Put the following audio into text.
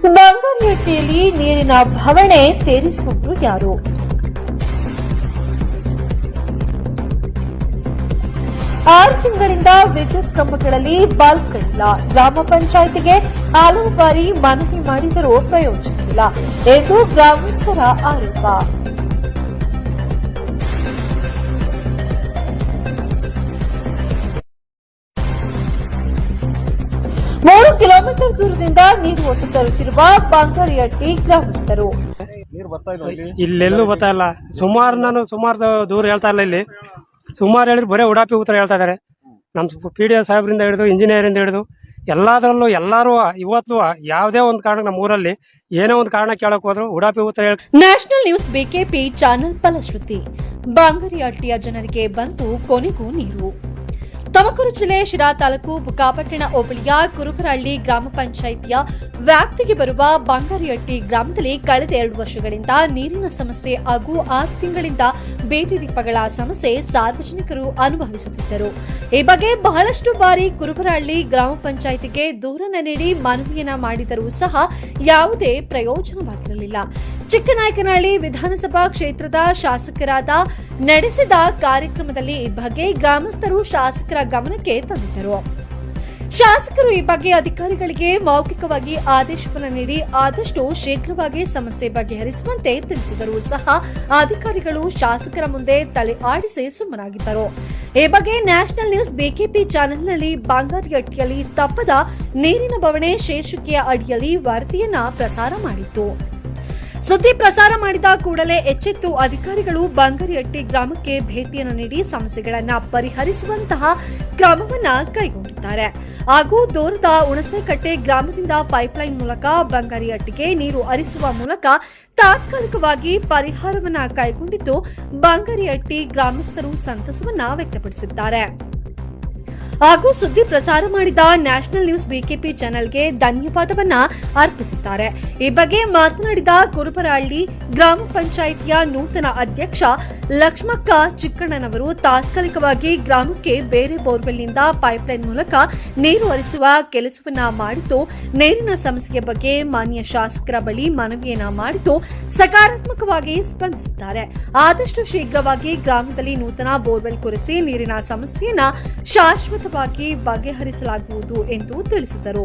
ಬಂಗಾರಹಟ್ಟಿಯಲ್ಲಿ ನೀರಿನ ಭವಣೆ ತೇರಿಸುವವರು ಯಾರು? ಆರು ತಿಂಗಳಿಂದ ವಿದ್ಯುತ್ ಕಂಬಗಳಲ್ಲಿ ಬಲ್ಬ್ ಗ್ರಾಮ ಪಂಚಾಯಿತಿಗೆ ಹಲವು ಬಾರಿ ಮನವಿ ಮಾಡಿದರೂ ಪ್ರಯೋಜನವಿಲ್ಲ. ಎಂದು ಗ್ರಾಮಸ್ಥರ ಆರೋಪ. ಕಿಲೋಮೀಟರ್ ದೂರದಿಂದ ನೀರು ಒತ್ತು ತರುತ್ತಿರುವ ಬಂಗಾರಿಹಟ್ಟಿ ಗ್ರಾಮಸ್ಥರು. ಇಲ್ಲೆಲ್ಲೂ ಬರ್ತಾ ಇಲ್ಲ. ಸುಮಾರು ನಾನು ಸುಮಾರು ದೂರ ಹೇಳ್ತಾ ಇಲ್ಲ ಇಲ್ಲಿ. ಸುಮಾರು ಹೇಳಿದ್ರು ಬರೇ ಉಡಾಪಿ ಉತ್ತರ ಹೇಳ್ತಾ ಇದಾರೆ. ನಮ್ಮ ಪಿ ಡಿ ಎಸ್ ಸಾಹೇಬ್ರಿಂದ ಹಿಡಿದು ಇಂಜಿನಿಯರಿಂದ ಹಿಡಿದು ಎಲ್ಲದರಲ್ಲೂ ಎಲ್ಲರೂ ಇವತ್ತು ಯಾವುದೇ ಒಂದು ಕಾರಣ ನಮ್ಮ ಊರಲ್ಲಿ ಏನೋ ಒಂದು ಕಾರಣ ಕೇಳಕ್ ಹೋದ್ರು ಉಡಾಪಿ ಉತ್ತರ ಹೇಳ್ ನ್ಯಾಷನಲ್ ನ್ಯೂಸ್ ಬಿಕೆಪಿ ಚಾನೆಲ್ ಫಲಶ್ರುತಿ. ಬಂಗರಿಹಟ್ಟಿಯ ಜನರಿಗೆ ಬಂತು ಕೊನೆಗೂ ನೀರು. ತುಮಕೂರು ಜಿಲ್ಲೆ ಶಿರಾ ತಾಲೂಕು ಬುಕ್ಕಾಪಟ್ಟಣ ಹೋಬಳಿಯ ಕುರುಬರಹಳ್ಳಿ ಗ್ರಾಮ ಪಂಚಾಯಿತಿಯ ವ್ಯಾಪ್ತಿಗೆ ಬರುವ ಬಂಗಾರಿಹಟ್ಟಿ ಗ್ರಾಮದಲ್ಲಿ ಕಳೆದ ಎರಡು ವರ್ಷಗಳಿಂದ ನೀರಿನ ಸಮಸ್ಯೆ ಹಾಗೂ ಆರು ತಿಂಗಳಿಂದ ಬೇದಿ ದೀಪಗಳ ಸಮಸ್ಯೆ ಸಾರ್ವಜನಿಕರು ಅನುಭವಿಸುತ್ತಿದ್ದರು. ಈ ಬಗ್ಗೆ ಬಹಳಷ್ಟು ಬಾರಿ ಕುರುಬರಹಳ್ಳಿ ಗ್ರಾಮ ಪಂಚಾಯಿತಿಗೆ ದೂರನ ನೀಡಿ ಮನವಿಯನ್ನ ಮಾಡಿದರೂ ಸಹ ಯಾವುದೇ ಪ್ರಯೋಜನವಾಗಿರಲಿಲ್ಲ. ಚಿಕ್ಕನಾಯಕನಹಳ್ಳಿ ವಿಧಾನಸಭಾ ಕ್ಷೇತ್ರದ ಶಾಸಕರಾದ ನಡೆಸಿದ ಕಾರ್ಯಕ್ರಮದಲ್ಲಿ ಈ ಬಗ್ಗೆ ಗ್ರಾಮಸ್ಥರು ಶಾಸಕರ ಗಮನಕ್ಕೆ ತಂದಿದ್ದರು. ಶಾಸಕರು ಈ ಬಗ್ಗೆ ಅಧಿಕಾರಿಗಳಿಗೆ ಮೌಖಿಕವಾಗಿ ಆದೇಶವನ್ನು ನೀಡಿ ಆದಷ್ಟು ಶೀಘ್ರವಾಗಿ ಸಮಸ್ಯೆ ಬಗೆಹರಿಸುವಂತೆ ತಿಳಿಸಿದರೂ ಸಹ ಅಧಿಕಾರಿಗಳು ಶಾಸಕರ ಮುಂದೆ ತಲೆ ಆಡಿಸಿ ಸುಮ್ಮನಾಗಿದ್ದರು. ಈ ಬಗ್ಗೆ ನ್ಯಾಷನಲ್ ನ್ಯೂಸ್ ಬಿಕೆಪಿ ಚಾನೆಲ್ನಲ್ಲಿ ಬಂಗಾರಿಹಟ್ಟಿಯಲ್ಲಿ ತಪ್ಪದ ನೀರಿನ ಬವಣೆ ಶೀರ್ಷಿಕೆಯ ಅಡಿಯಲ್ಲಿ ವರದಿಯನ್ನ ಪ್ರಸಾರ ಮಾಡಿತ್ತು. ಸುದ್ದಿ ಪ್ರಸಾರ ಮಾಡಿದ ಕೂಡಲೇ ಎಚ್ಚೆತ್ತು ಅಧಿಕಾರಿಗಳು ಬಂಗರಿಯಟ್ಟಿ ಗ್ರಾಮಕ್ಕೆ ಭೇಟಿಯನ್ನು ನೀಡಿ ಸಮಸ್ಯೆಗಳನ್ನು ಪರಿಹರಿಸುವಂತಹ ಕ್ರಮವನ್ನ ಕೈಗೊಂಡಿದ್ದಾರೆ. ಹಾಗೂ ದೂರದ ಹುಣಸೆಕಟ್ಟೆ ಗ್ರಾಮದಿಂದ ಪೈಪ್ಲೈನ್ ಮೂಲಕ ಬಂಗಾರಿಯಟ್ಟಿಗೆ ನೀರು ಹರಿಸುವ ಮೂಲಕ ತಾತ್ಕಾಲಿಕವಾಗಿ ಪರಿಹಾರವನ್ನ ಕೈಗೊಂಡಿದ್ದು ಬಂಗಾರಿಯಟ್ಟಿ ಗ್ರಾಮಸ್ಥರು ಸಂತಸವನ್ನ ವ್ಯಕ್ತಪಡಿಸಿದ್ದಾರೆ. ಹಾಗೂ ಸುದ್ದಿ ಪ್ರಸಾರ ಮಾಡಿದ ನ್ಯಾಷನಲ್ ನ್ಯೂಸ್ ಬಿಕೆಪಿ ಚಾನೆಲ್ಗೆ ಧನ್ಯವಾದವನ್ನ ಅರ್ಪಿಸಿದ್ದಾರೆ ಈ ಬಗ್ಗೆ ಮಾತನಾಡಿದ ಕುರುಬರಹಳ್ಳಿ ಗ್ರಾಮ ಪಂಚಾಯಿತಿಯ ನೂತನ ಅಧ್ಯಕ್ಷ ಲಕ್ಷ್ಮಕ್ಕ ಚಿಕ್ಕಣ್ಣನವರು ತಾತ್ಕಾಲಿಕವಾಗಿ ಗ್ರಾಮಕ್ಕೆ ಬೇರೆ ಬೋರ್ವೆಲ್ನಿಂದ ಪೈಪ್ಲೈನ್ ಮೂಲಕ ನೀರು ಹರಿಸುವ ಕೆಲಸವನ್ನ ಮಾಡಿದ್ದು, ನೀರಿನ ಸಮಸ್ಯೆ ಬಗ್ಗೆ ಮಾನ್ಯ ಶಾಸಕರ ಬಳಿ ಮನವಿಯನ್ನ ಮಾಡಿದ್ದು ಸಕಾರಾತ್ಮಕವಾಗಿ ಸ್ಪಂದಿಸಿದ್ದಾರೆ. ಆದಷ್ಟು ಶೀಘ್ರವಾಗಿ ಗ್ರಾಮದಲ್ಲಿ ನೂತನ ಬೋರ್ವೆಲ್ ಕೊರೆಸಿ ನೀರಿನ ಸಮಸ್ಯೆಯನ್ನ ಶಾಶ್ವತವಾಗಿ ಬಗೆಹರಿಸಲಾಗುವುದು ಎಂದು ತಿಳಿಸಿದರು.